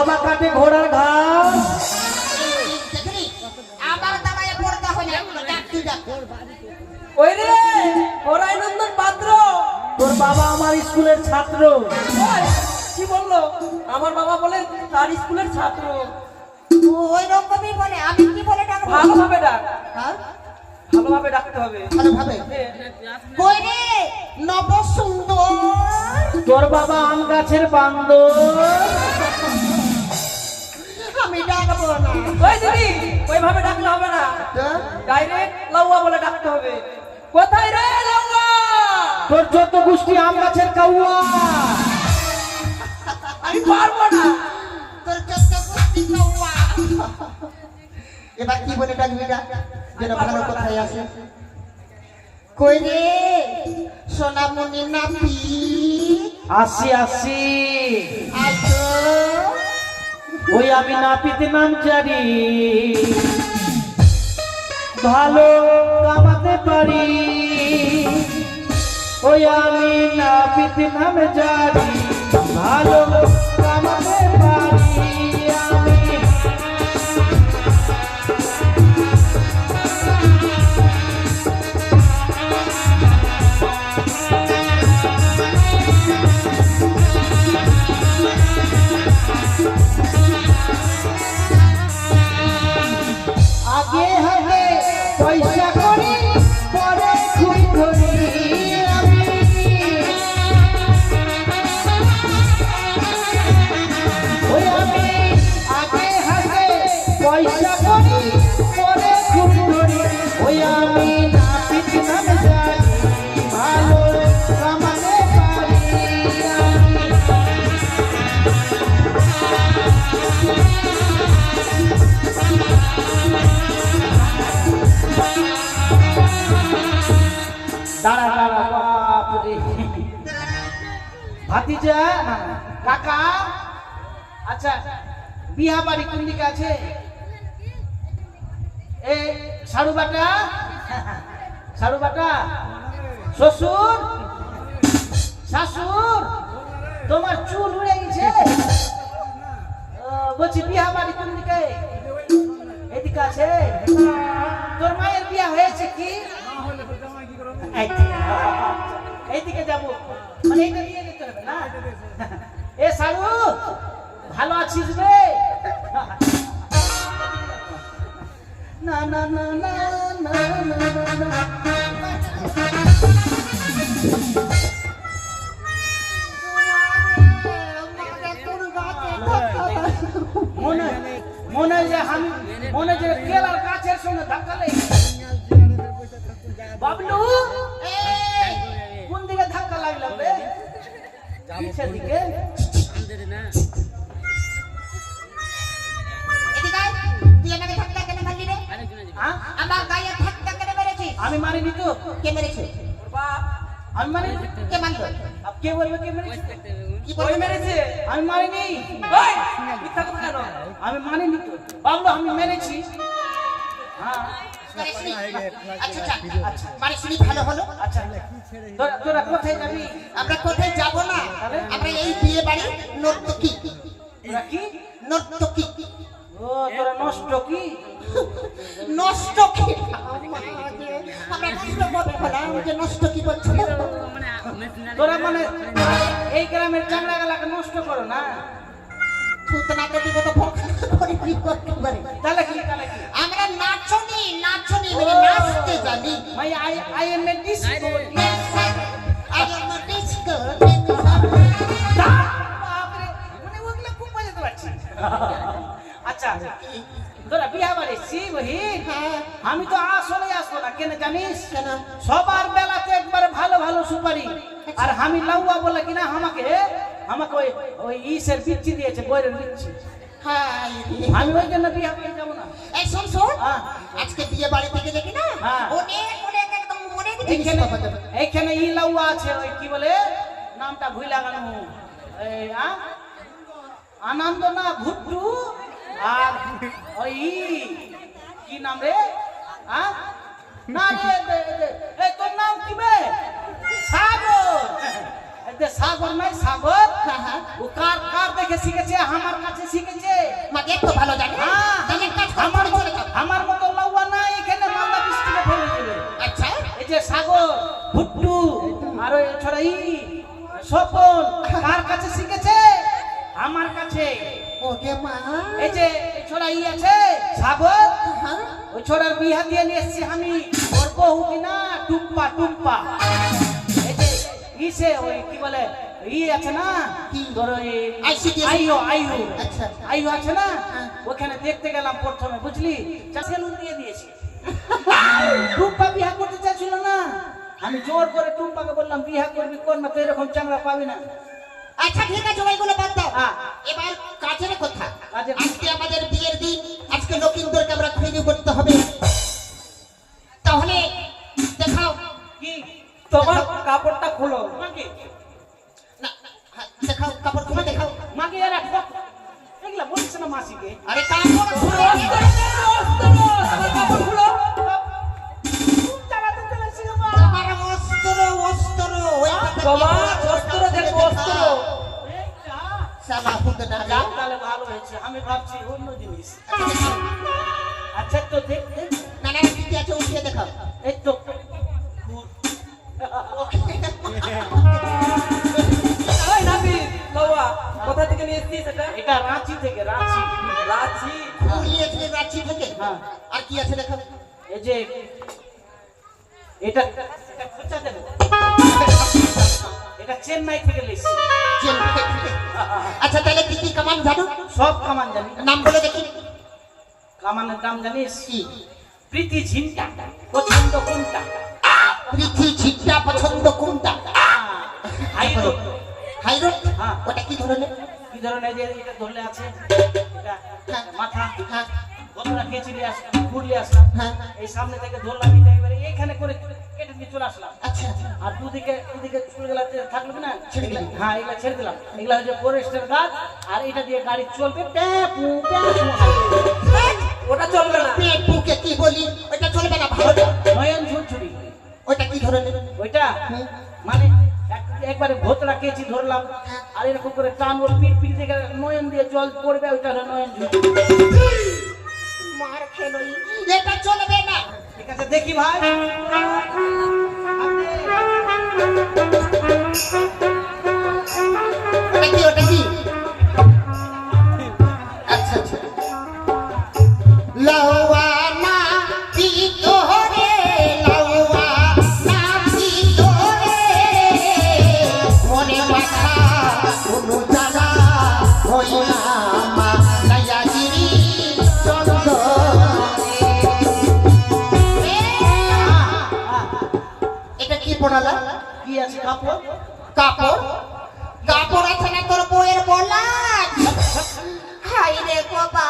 বাবা কাটে ঘোড়ার ঘাস। আমার দাঁড়ায় পড়তে হলে ডাক ওই রে পাত্র। তোর বাবা আমার স্কুলের ছাত্র। কি বলল? আমার বাবা বলে তার স্কুলের ছাত্র। ওই রকমই বলে। আমি কি বলে ভালোভাবে ডাক। হ্যাঁ? ভালোভাবে ডাকতে হবে। ভালোভাবে। কই রে? নব সুন্দর তোর বাবা আম গাছের বান্দর। ওই দিদি ওইভাবে ডাকলে হবে না? ডাইরেক্ট লাউয়া বলে ডাকতে হবে। কোথায় রে লাউয়া? তোর যত গোষ্ঠী আম গাছের কাউয়া। আমি পারব না। তোর চোদ্দ কুস্তি কৌয়া। এবার কি বলে ডাকবি ডাক যেন ভালো কোথায় আসে। কই রে? সোনামণি নাপি আসি আসি। আইতো ওই আমি নাপিতে নাম জানি। ভালো কামাতে পারি। ওই আমি নাপিতে নাম জানি। ভালো কামাতে ভাতিজা কাকা আচ্ছা বিহা বাড়ি কোন দিকে আছে? এ সারু বাটা? সারু বাটা? শ্বশুর? শাশুর? তোমার চুল উড়ে গেছে? বলছি বিহা বাড়ি কোন দিকে? এদিকে আছে? তোর মায়ের বিয়া হয়েছে কি। এইদিকে যাব। মানে এটা দিয়ে দিতে হবে না? এ শাহরুখ ভালো আছিস রে? না না না না না না মনে যে আমি, মনে যে কেলার গাছের সঙ্গে বাবলু কেন মেরেছিস? আমি মারিনি তো। কে মেরেছে? আমি মারিনি। কে মারলো? আপ কে বলবে কে মেরেছে? কি ওই মেরেছে। আমি মারিনি। ওই মিথ্যা কথা কেন? আমি মারিনি তো। বাবলু আমি মেরেছি। হ্যাঁ। আচ্ছা, আচ্ছা। ভালো হলো। আচ্ছা তোরা কোথায় যাবি? আমরা কোথায় যাব না? আমরা এই বিয়ে বাড়ি নর্তকী। কি? নর্তকী। ও তোরা নষ্ট কি নষ্ট কি আমরা নষ্ট করব না যে নষ্ট কি বলছো তোরা মানে এই গ্রামের চাংড়া গালাকে নষ্ট করো না? থুতনাকে দিব তো করে তাহলে কি? আমরা নাচনি নাচনি মানে নাচতে জানি। ভাই I I am a disco মানে ওগুলো খুব আচ্ছা তোরা বিয়া বাড়িছি বহিন হ্যাঁ। আমি তো আসলে আসব না কেন জানিস? সবার বেলাতে একবারে ভালো ভালো সুপারি। আর আমি লাউয়া বলে কিনা আমাকে আমাকে ওই ওই ইসের বিচ্ছি দিয়েছে বইয়ের বিচ্ছি। হাই আমি ওই জন্য বিয়া বাড়ি যাব না। এই শোন শোন। হ্যাঁ। আজকে বিয়ে বাড়ি থেকে দেখি না? হ্যাঁ। অনেক অনেক একদম অনেক জিনিস পাওয়া যাবে। এইখানে ই লাউয়া আছে ওই কি বলে? নামটা ভুই লাগানো এই আ? আনন্দ না ভুট্টু আর ওই কি নাম রে? না রে তোর নাম কি বে? সাগর। সাগর নাই সাগর? হ্যাঁ। ও কার কার দেখে শিখেছে? আমার কাছে শিখেছে। মাকে তো ভালো জানি। হ্যাঁ, আমার আমার মতো লাউয়া না এখানে মালদা ডিস্ট্রিক্টে ফেলে দেবে আচ্ছা। এই যে সাগর ভুট্টু আর ওই ছড়া ই স্বপন কার কাছে শিখেছে? আমার কাছে। ওকে মা। এই যে এই ই আছে সাগর? হ্যাঁ। ওই ছোড়ার বিহা দিয়ে নিয়ে এসছি আমি। ওর বহু কিনা টুম্পা টুম্পা। ইসে ওই কি বলে ই আছে না? ওই আইও আইও। আইও আছে না? হ্যাঁ। ওখানে দেখতে গেলাম প্রথমে বুঝলি? সেলুন দিয়ে দিয়েছি। টুম্পা বিহা করতে চাইছিল না? আমি জোর করে টুম্পাকে বললাম বিহা করবি কর না তো এরকম চাংড়া পাবি না। আচ্ছা ঠিক আছে ওইগুলো বাদ দাও। হ্যাঁ। এবার কাজের কথা। আজকে আমাদের বিয়ের দিন আজকে লকিন্দরকে আমরা খুঁজে করতে হবে। তোমার কাপড়টা খোলো। মাকে না হ্যাঁ, দেখাও কাপড় খুলে দেখাও। মাকে এরা এগুলা বলছে না মাসিকে। আরে কাপড় খুলে। কাপড় খুলো আমি ভাবছি অন্য জিনিস। আচ্ছা তো দেখ দেখ। না না কি আছে উঠিয়ে দেখাও। এই তো এই নাবি বাবা কোথা থেকে নিয়ে এসেছিস এটা? এটা রাঁচি থেকে রাঁচি। রাঁচি? উড়িয়েছে রাঁচি থেকে? হ্যাঁ। আর কি আছে দেখাও এই যে এটা এটা খোঁচা দেবো। এটা চেন্নাই থেকে লেছি চেন থেকে থেকে। আচ্ছা তাহলে কি কি কামান জানো? সব কামান জানি। নাম বলে দেখি। কামানের নাম জানিস? কি? প্রীতি ঝিনটা। পছন্দ কোনটা? পৃথি ঝিট্টা পছন্দ কোনটা? হাইরো হ্যাঁ। ওটা কি ধরনের? কি ধরনের? যে এটা ধরলে আছে। এটা হ্যাঁ। মাথা। হ্যাঁ। গতরা কেচিলে আসলাম ঘুরলে আসলাম। এই সামনে থেকে ধরলাম এটা এবারে এইখানে করে কেটে দিয়ে চলে আসলাম। আচ্ছা আর দুদিকে দুদিকে চলে গেলে থাকল না। হ্যাঁ এগুলা ছেড়ে দিলাম। এগুলা হচ্ছে ফরেস্টের গাছ আর এটা দিয়ে গাড়ি চলবে। ট্যাপু ওটা চলবে না। পেট কি বলি? ওটা চলবে না ভালো নয়ন ঝুরঝুরি ওটা কি ধরনের? ওইটা? মানে একবারে ভোতরা কেচি ধরলাম। আর এরকম করে টান ওর পিঠ পিঠ থেকে নয়ন দিয়ে জল পড়বে ওইটা হলো নয়ন মার খেলো এটা চলবে না। ঠিক আছে দেখি ভাই। কাপড়? কাপড়? কাপড় আছে না তোর বইয়ের বলা? হাই রে বাবা।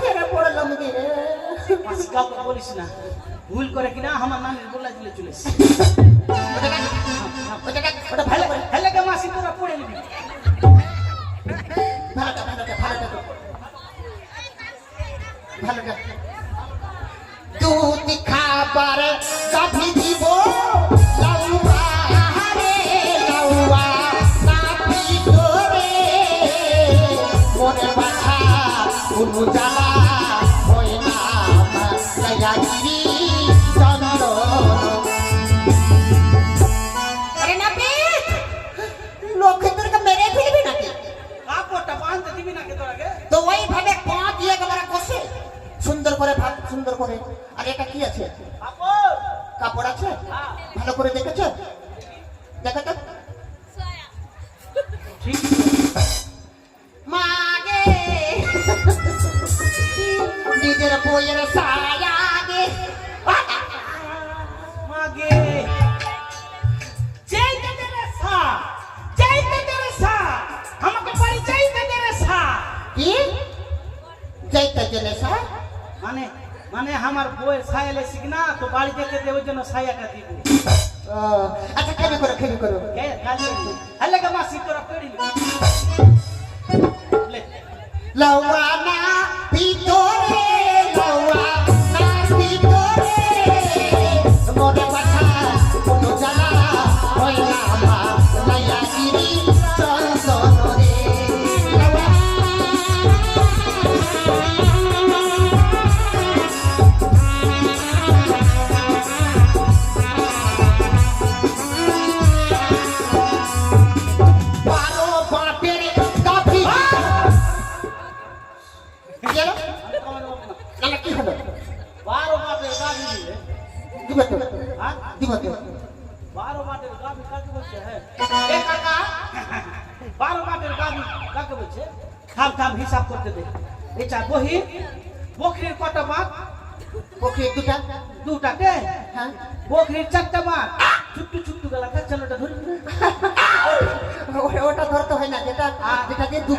ফেরে পড়লাম রে? কাপড় বলিস না। ভুল করে কিনা আমার নামের বলা দিলে চলে তো ওইভাবে পা দিয়ে সুন্দর করে ভাত সুন্দর করে। আর এটা কি আছে? বউয়ের ছায়া না তো বাড়ি যেতে দে ওই জন্য ছায়াটা দিব। আচ্ছা খেবি করো খেবি করো। কাজে হেলে মাসি তোরা পেড়ি লে লওয়া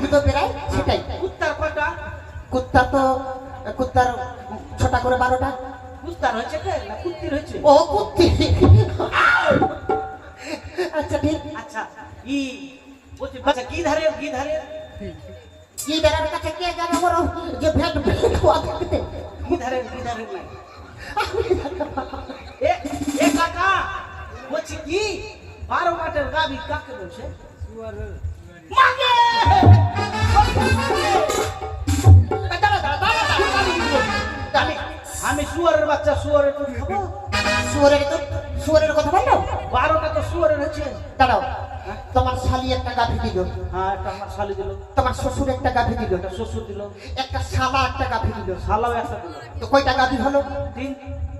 যেটা দিয়ে সেটাই। কুত্তার কটা কুত্তা তো কুত্তার ছটা করে বারোটা। কুত্তার হয়েছে কুত্তির হয়েছে? ও কুত্তি। আচ্ছা ঠিক। আচ্ছা ই বলছি বাচ্চা কি ধারে কি ধারে? কি বেড়ার কাছে কে যাবে বড় যে ভেট ভেট খোয়া থাকতে কি ধারে কি ধারে নাই? এ এ কাকা বলছি কি? বারো মাঠের গাভি কাকে বলছে? শুয়ারের বাচ্চা শুয়ারের দুধ খাব শুয়োরের তো শুয়োরের কথা বলল বারোটা তো শুয়ারের হচ্ছে। দাঁড়াও। তোমার শালি একটা গাভি দিল। হ্যাঁ একটা আমার শালি দিল। তোমার শ্বশুর একটা গাভি দিল। একটা শ্বশুর দিল। একটা শালা একটা গাভি দিল। শালাও একটা দিল। তো কয়টা গাভি হলো? তিন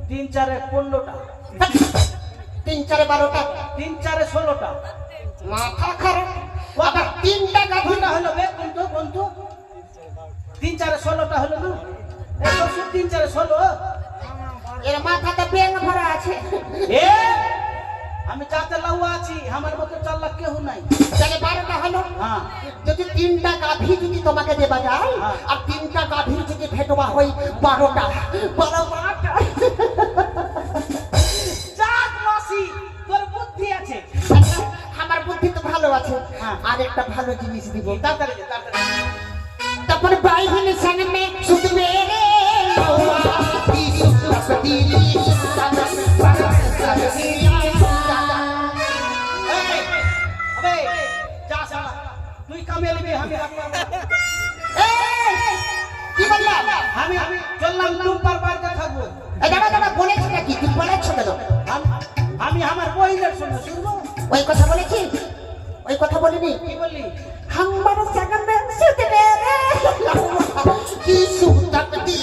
তিন চারে পনেরোটা। তিন চারে বারোটা? তিন চারে ষোলোটা। মাথা খারাপ। আবার তিনটা গাভি কটা হলো। বে বন্ধু বন্ধু। তিন চারে ষোলোটা হলো না? তিন চারে ষোলো। এর মাথাতে বেঙ্গ ভরা আছে। এ? আমি যাতে লাউ আছি আমার মতো চার লাখ কেউ নাই। তাহলে বারোটা হলো। হ্যাঁ। যদি তিনটা গাভী যদি তোমাকে দেবা যায় হ্যাঁ। আর তিনটা গাভীর যদি ভেটবা হয় বারোটা। বারো বারোটা যাক মাসি তোর বুদ্ধি আছে। আচ্ছা, আমার বুদ্ধি তো ভালো আছে। হ্যাঁ। আর একটা ভালো জিনিস দিব। তাড়াতাড়ি তাড়াতাড়ি তারপরে বাইরে সামনে শুধু মেরে আমি আমি চললাম টুম্পার বাড়িতে থাকব দাদা দাদা বলেছি নাকি তুমি বলেছ কেন আমি আমার বহিনের সঙ্গে শুনব ওই কথা বলেছি ওই কথা বলিনি কি বললি আমার সঙ্গে শুতে কি সুন্দর দিদি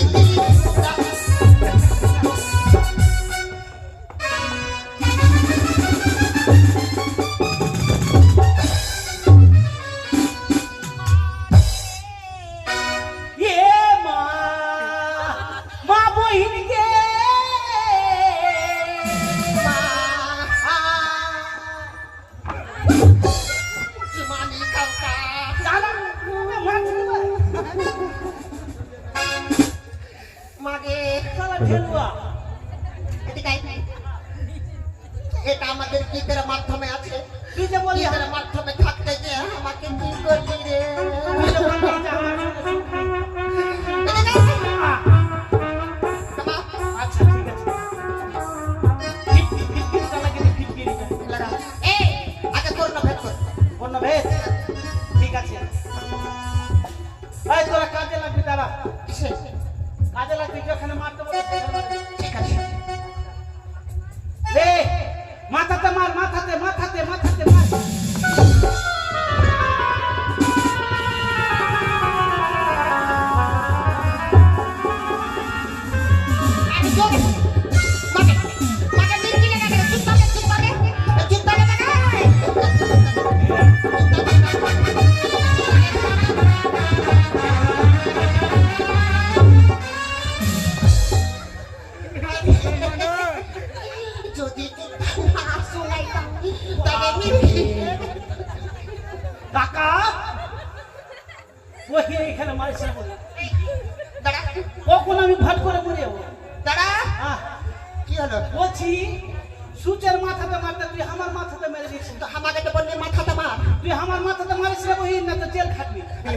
এই কাজে লাগবে কিসে? কাজে লাগবে যেখানে মারতে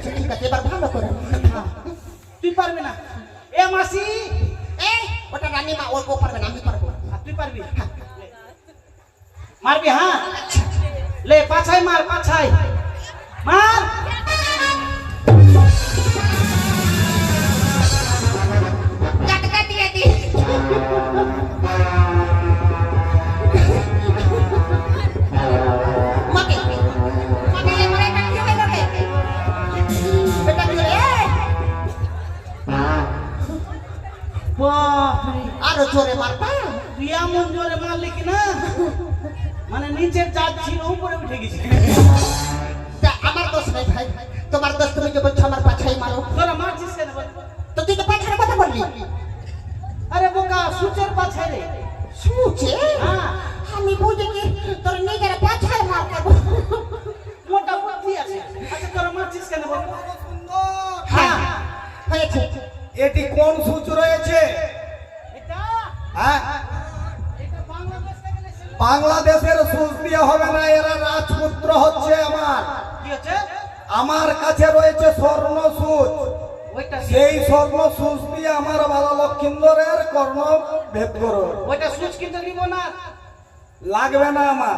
আচ্ছা ঠিক আছে এবার ভালো করে তুই পারবি না। এ মাসি। এই ওটা রানী মা ও পারবে না আমি পারব। তুই পারবি? লে। মারবি হ্যাঁ? লে পাছাই মার পাছাই। মার। কাটকা দিয়ে দি। বাপরে আরও জোরে মারবা তুই এমন জোরে মারলি কি না মানে নিচের চাঁদ ছিল উপরে উঠে গেছে। আমার দোষ নেই ভাই তোমার দোষ তুমি যে বলছো আমার পাছাই মারো। তোরা মারছিস কেন? তো তুই তো পাছার কথা বললি। আরে বোকা সূচের পাছায় রে। শুছে হ্যাঁ। আমি বুঝি কি তোর নিজের পাছায় মার দেবো মোটা বুদ্ধি আছে। আচ্ছা তোরা মারছিস কেন বল? হ্যাঁ হয়েছে। এটি কোন সূচ রয়েছে? হ্যাঁ। বাংলাদেশের সূচ দিয়ে হবে না এরা রাজপুত্র হচ্ছে আমার। আমার কাছে রয়েছে স্বর্ণ সূচ সেই স্বর্ণ সূচ দিয়ে আমার বাবা লক্ষিন্দরের কর্ণ ভেদ করো। ওইটা সুচ কিন্তু নিব না। লাগবে না আমার।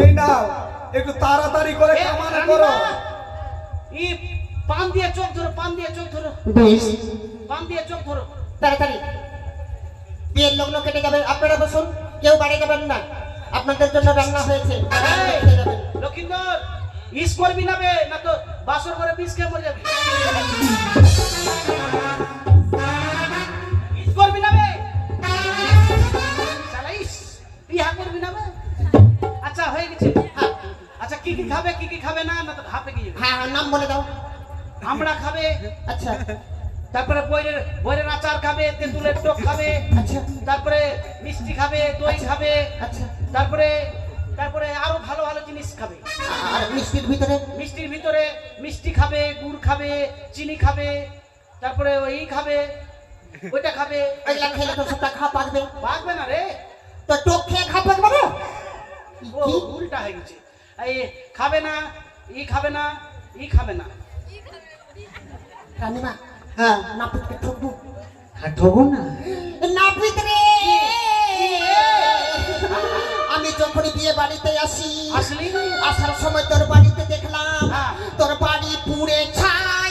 এই নাও। একটু তাড়াতাড়ি করে কামান করো। ই পান দিয়ে চোখ ধরো পান দিয়ে চোখ ধরো। বেশ। পান দিয়ে চোখ ধরো তাড়াতাড়ি। বিয়ের লগ্ন কেটে যাবে আপনারা বসুন কেউ বাড়ি যাবেন না। আপনাদের জন্য রান্না হয়েছে লক্ষিন্দর ইস করবি না বে না তো বাসর করে বিষ খেয়ে মরে যাবি। ইস করবি না বে। শালা ইস বিহা করবি না বে। আচ্ছা হয়ে গেছে। কি কি খাবে কি কি খাবে না না তো হাফে যাবে হ্যাঁ হ্যাঁ, নাম বলে দাও। আমরা খাবে আচ্ছা। তারপরে বইয়ের বইয়ের আচার খাবে তেঁতুলের টক খাবে আচ্ছা। তারপরে মিষ্টি খাবে দই খাবে আচ্ছা। তারপরে তারপরে আরও ভালো ভালো জিনিস খাবে। আর মিষ্টির ভিতরে? মিষ্টির ভিতরে মিষ্টি খাবে গুড় খাবে চিনি খাবে তারপরে ওই খাবে ওইটা খাবে। ওইগুলা খেলে তো সবটা খা পাকবে পাকবে না রে। তো টোক খেয়ে খা পাকবে না? উল্টা হয়ে গেছে। এই খাবে না ই খাবে না ই খাবে না। রানীমা হ্যাঁ। নাপিতকে ঠকবো? না। নাপিত রে! আমি যখন বিয়ে বাড়িতে আসি আসলি? আসার সময় তোর বাড়িতে দেখলাম হ্যাঁ। তোর বাড়ি পুড়ে ছাই।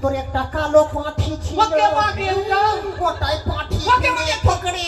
ভিতরে একটা কালো পাঠি ছিল। ওকে মাগে পাঠি ওকে মাগে পকড়ে